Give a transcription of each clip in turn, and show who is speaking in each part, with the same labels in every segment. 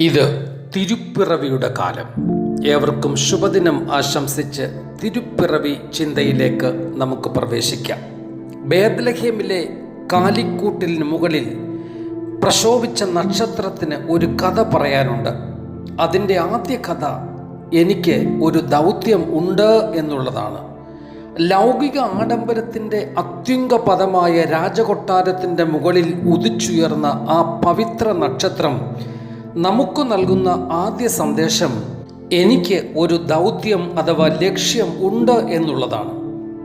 Speaker 1: ഇത് തിരുപ്പിറവിയുടെ കാലം. ഏവർക്കും ശുഭദിനം ആശംസിച്ച് തിരുപ്പിറവി ചിന്തയിലേക്ക് നമുക്ക് പ്രവേശിക്കാം. ബേദ്ലഹേമിലെ കാലിക്കൂട്ടിന് മുകളിൽ പ്രശോഭിച്ച നക്ഷത്രത്തിന് ഒരു കഥ പറയാനുണ്ട്. അതിന്റെ ആദ്യ കഥ എനിക്ക് ഒരു ദൗത്യം ഉണ്ട് എന്നുള്ളതാണ്. ലൗകിക ആഡംബരത്തിന്റെ അത്യുംഗ പദമായ രാജകൊട്ടാരത്തിന്റെ മുകളിൽ ഉദിച്ചുയർന്ന ആ പവിത്ര നക്ഷത്രം നമുക്ക് നൽകുന്ന ആദ്യ സന്ദേശം എനിക്ക് ഒരു ദൗത്യം അഥവാ ലക്ഷ്യം ഉണ്ട് എന്നുള്ളതാണ്.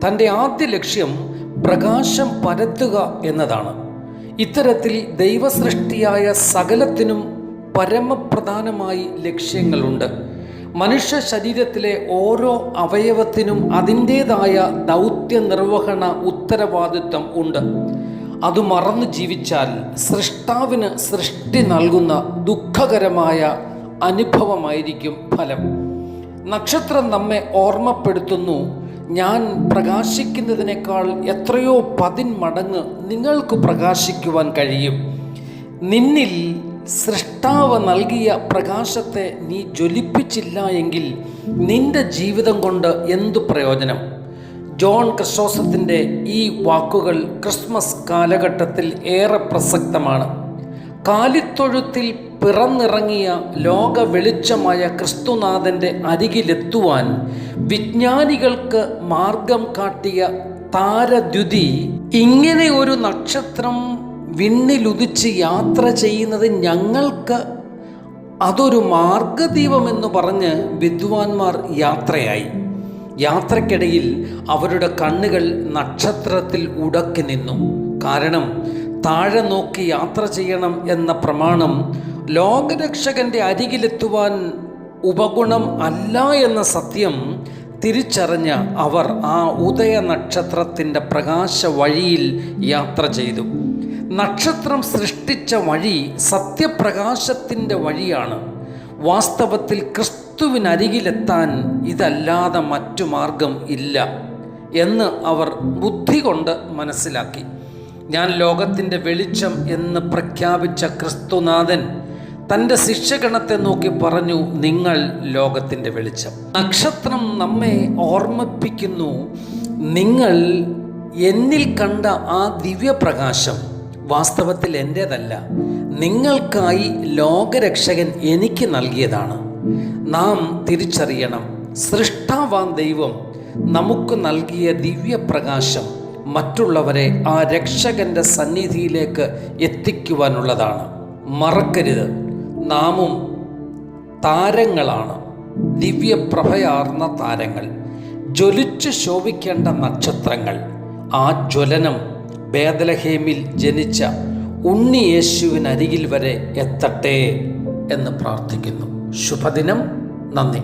Speaker 1: തന്റെ ആദ്യ ലക്ഷ്യം പ്രകാശം പരത്തുക എന്നതാണ്. ഇത്തരത്തിൽ ദൈവസൃഷ്ടിയായ സകലത്തിനും പരമപ്രധാനമായി ലക്ഷ്യങ്ങളുണ്ട്. മനുഷ്യ ശരീരത്തിലെ ഓരോ അവയവത്തിനും അതിന്റേതായ ദൗത്യ നിർവഹണ ഉത്തരവാദിത്വം ഉണ്ട്. അത് മറന്നു ജീവിച്ചാൽ സൃഷ്ടാവിന് സൃഷ്ടി നൽകുന്ന ദുഃഖകരമായ അനുഭവമായിരിക്കും ഫലം. നക്ഷത്രം നമ്മെ ഓർമ്മപ്പെടുത്തുന്നു. ഞാൻ പ്രകാശിക്കുന്നതിനേക്കാൾ എത്രയോ പതിന്മടങ്ങ് നിങ്ങൾക്ക് പ്രകാശിക്കുവാൻ കഴിയും. നിന്നിൽ സൃഷ്ടാവ് നൽകിയ പ്രകാശത്തെ നീ ജ്വലിപ്പിച്ചില്ല എങ്കിൽ നിന്റെ ജീവിതം കൊണ്ട് എന്തു പ്രയോജനം? ജോൺ ക്രിസ്റ്റോസത്തിന്റെ ഈ വാക്കുകൾ ക്രിസ്മസ് കാലഘട്ടത്തിൽ ഏറെ പ്രസക്തമാണ്. കാലിത്തൊഴുത്തിൽ പിറന്നിറങ്ങിയ ലോക വെളിച്ചമായ ക്രിസ്തുനാഥന്റെ അരികിലെത്തുവാൻ വിജ്ഞാനികൾക്ക് മാർഗം കാട്ടിയ താരദ്യുതി ഇങ്ങനെ ഒരു നക്ഷത്രം വിണ്ണിലുദിച്ച് യാത്ര ചെയ്യുന്നത് ഞങ്ങൾക്ക് അതൊരു മാർഗദീപമെന്ന് പറഞ്ഞ് വിദ്വാൻമാർ യാത്രയായി. യാത്രക്കിടയിൽ അവരുടെ കണ്ണുകൾ നക്ഷത്രത്തിൽ ഉടക്കി നിന്നു. കാരണം താഴെ നോക്കി യാത്ര ചെയ്യണം എന്ന പ്രമാണം ലോകരക്ഷകന്റെ അരികിലെത്തുവാൻ ഉപഗുണം അല്ല എന്ന സത്യം തിരിച്ചറിഞ്ഞ അവർ ആ ഉദയ നക്ഷത്രത്തിന്റെ പ്രകാശ വഴിയിൽ യാത്ര ചെയ്തു. നക്ഷത്രം സൃഷ്ടിച്ച വഴി സത്യപ്രകാശത്തിന്റെ വഴിയാണ്. വാസ്തവത്തിൽ ക്രിസ്തുവിനരികിലെത്താൻ ഇതല്ലാതെ മറ്റു മാർഗം ഇല്ല എന്ന് അവർ ബുദ്ധി കൊണ്ട് മനസ്സിലാക്കി. ഞാൻ ലോകത്തിന്റെ വെളിച്ചം എന്ന് പ്രഖ്യാപിച്ച ക്രിസ്തുനാഥൻ തന്റെ ശിക്ഷഗണത്തെ നോക്കി പറഞ്ഞു നിങ്ങൾ ലോകത്തിന്റെ വെളിച്ചം. നക്ഷത്രം നമ്മെ ഓർമ്മിപ്പിക്കുന്നു നിങ്ങൾ എന്നിൽ കണ്ട ആ ദിവ്യപ്രകാശം വാസ്തവത്തിൽ എന്റേതല്ല. നിങ്ങൾക്കായി ലോകരക്ഷകൻ എനിക്ക് നൽകിയതാണ്. നാം തിരിച്ചറിയണം. സൃഷ്ടാവാൻ ദൈവം. നമുക്ക് നൽകിയ ദിവ്യപ്രകാശം മറ്റുള്ളവരെ ആ രക്ഷകന്റെ സന്നിധിയിലേക്ക് എത്തിക്കുവാനുള്ളതാണ്. മറക്കരുത്. നാമും താരങ്ങളാണ്. ദിവ്യപ്രഭയാർന്ന താരങ്ങൾ. ജ്വലിച്ച് ശോഭിക്കേണ്ട നക്ഷത്രങ്ങൾ. ആ ജ്വലനം ബേദലഹേമിൽ ജനിച്ച ഉണ്ണി യേശുവിനരികിൽ വരെ എത്തട്ടെ എന്ന് പ്രാർത്ഥിക്കുന്നു. ശുഭദിനം. നന്ദി.